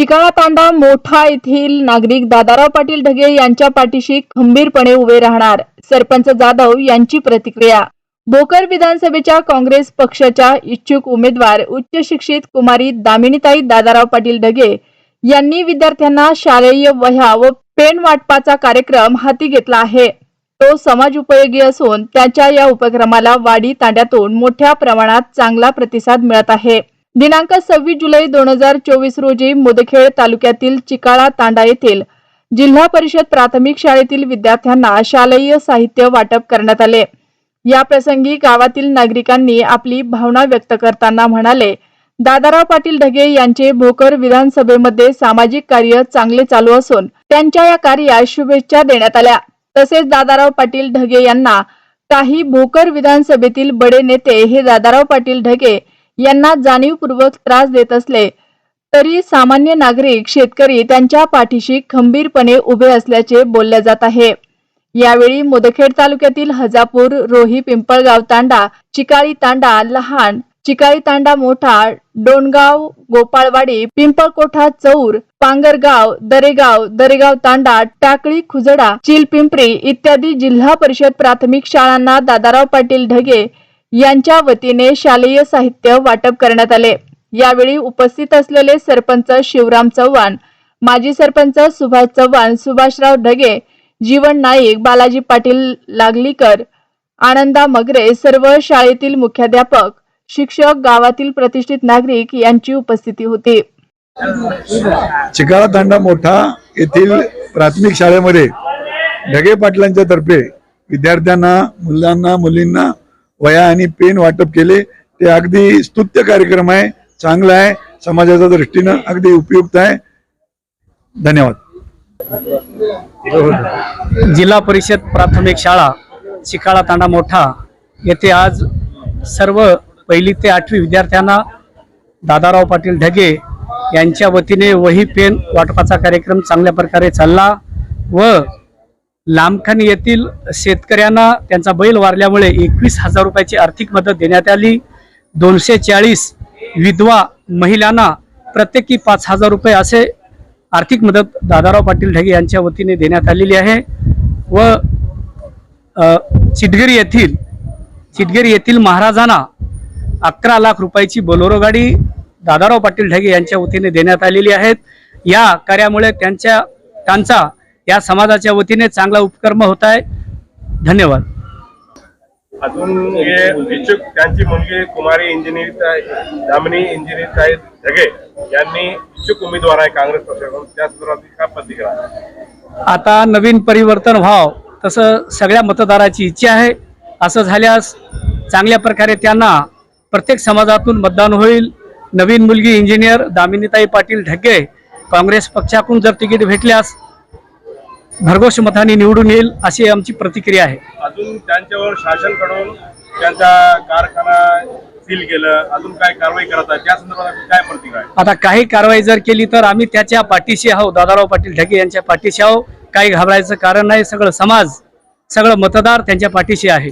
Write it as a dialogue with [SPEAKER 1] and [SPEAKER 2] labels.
[SPEAKER 1] चिकाळा तांडा मोठा येथील नागरिक दादाराव पाटील ढगे यांच्या पाठीशी खंबीरपणे उभे राहणार. सरपंच जाधव यांची प्रतिक्रिया. भोकर विधानसभेच्या काँग्रेस पक्षाच्या इच्छुक उमेदवार उच्च शिक्षित कुमारी दामिनीताई दादाराव पाटील ढगे यांनी विद्यार्थ्यांना शालेय वह्या व पेन वाटपाचा कार्यक्रम हाती घेतला आहे. तो समाज उपयोगी असून त्याच्या या उपक्रमाला वाडी तांड्यातून मोठ्या प्रमाणात चांगला प्रतिसाद मिळत आहे. दिनांक सव्वीस जुलै दोन हजार चोवीस रोजी मुदखेड तालुक्यातील चिकाळा तांडा येथील जिल्हा परिषद प्राथमिक शाळेतील विद्यार्थ्यांना शालेय साहित्य वाटप करण्यात आले. या प्रसंगी गावातील नागरिकांनी आपली भावना व्यक्त करताना म्हणाले दादाराव पाटील ढगे यांचे भोकर विधानसभेमध्ये सामाजिक कार्य चांगले चालू असून त्यांच्या या कार्यास शुभेच्छा देण्यात आल्या. तसेच दादाराव पाटील ढगे यांना काही भोकर विधानसभेतील बडे नेते हे दादाराव पाटील ढगे यांना जाणीवपूर्वक त्रास देत असले तरी सामान्य नागरिक शेतकरी त्यांच्या पाठीशी खंबीरपणे उभे असल्याचे बोलले जात आहे. यावेळी मुदखेड तालुक्यातील हजापूर रोही पिंपळगाव तांडा चिकाळी तांडा लहान चिकाळी तांडा मोठा डोणगाव गोपाळवाडी पिंपळकोठा चौर पांगरगाव दरेगाव दरेगाव तांडा टाकळी खुजडा चिलपिंपरी इत्यादी जिल्हा परिषद प्राथमिक शाळांना दादाराव पाटील ढगे यांच्या वतीने शालेय साहित्य वाटप करण्यात आले. यावेळी उपस्थित असलेले सरपंच शिवराम चव्हाण माजी सरपंच सुभाष चव्हाण सुभाषराव ढगे जीवन नाईक बालाजी पाटील लागलीकर आनंदा मगरे सर्व शाळेतील मुख्याध्यापक शिक्षक गावातील प्रतिष्ठित नागरिक यांची उपस्थिती होती.
[SPEAKER 2] चिकाळा तांडा मोठा येथील प्राथमिक शाळेमध्ये ढगे पाटलांच्या तर्फे विद्यार्थ्यांना मुलांना मुलींना वया आणि पेन वाटप केले. ते अगदी स्तुत्य कार्यक्रम आहे. चांगला आहे. समाजाच्या दृष्टीनं अगदी उपयुक्त आहे. धन्यवाद.
[SPEAKER 3] जिल्हा परिषद प्राथमिक शाळा चिकाळा तांडा मोठा. येथे आज सर्व पहिली ते आठवी विद्यार्थ्यांना दादाराव पाटील ढगे यांच्या वतीने वही पेन वाटपाचा कार्यक्रम चांगल्या प्रकारे चालला व लामखन येथील शेतकऱ्यांना त्यांचा बैल वारल्यामुळे एकवीस हजार रुपयाची आर्थिक मदत देण्यात आली. दोनशे चाळीस विधवा महिलांना प्रत्येकी पाच हजार रुपये असे आर्थिक मदत दादाराव पाटील ढगे यांच्या वतीने देण्यात आलेली आहे. व चिटगिरी येथील चिटगिरी येथील महाराजांना अकरा लाख रुपयाची बोलोरो गाडी दादाराव पाटील ढगे यांच्या वतीने देण्यात आलेली आहेत या कार्यामुळे त्यांच्या त्यांचा या समाजाच्या वतीने चांगला उपक्रम होत आहे. धन्यवाद.
[SPEAKER 4] अजून हे इच्छुक त्यांची मुलगी कुमारी इंजिनियर दामिनी इंजिनियर साहेब ढगे यांनी इच्छुक उमेदवार आहे काँग्रेस पक्षाकडून. त्या संदर्भात काय प्रतिक्रिया?
[SPEAKER 3] आता नवीन परिवर्तन व्हावं तसं सगळ्या मतदाराची इच्छा आहे. असं झाल्यास चांगल्या प्रकारे त्यांना प्रत्येक समाजातून मतदान होईल. नवीन मुलगी इंजिनियर दामिनीताई पाटील ढगे काँग्रेस पक्षाकडून जर तिकीट भेटल्यास भरघोष मताने निवडून येईल अशी आमची प्रतिक्रिया आहे.
[SPEAKER 4] अजून त्यांच्यावर शासनकडून त्यांचा कारखाना सील केलं अजून काय कारवाई करत आहे त्या संदर्भात काय प्रतिक्रिया
[SPEAKER 3] आता काही कारवाई जर केली तर आम्ही त्याच्या पाठीशी आहो दादाराव पाटील ढगे यांच्या पाठीशी आहो काही घाबरायचं कारण नाही. सगळं समाज सगळं मतदार त्यांच्या पाठीशी आहे.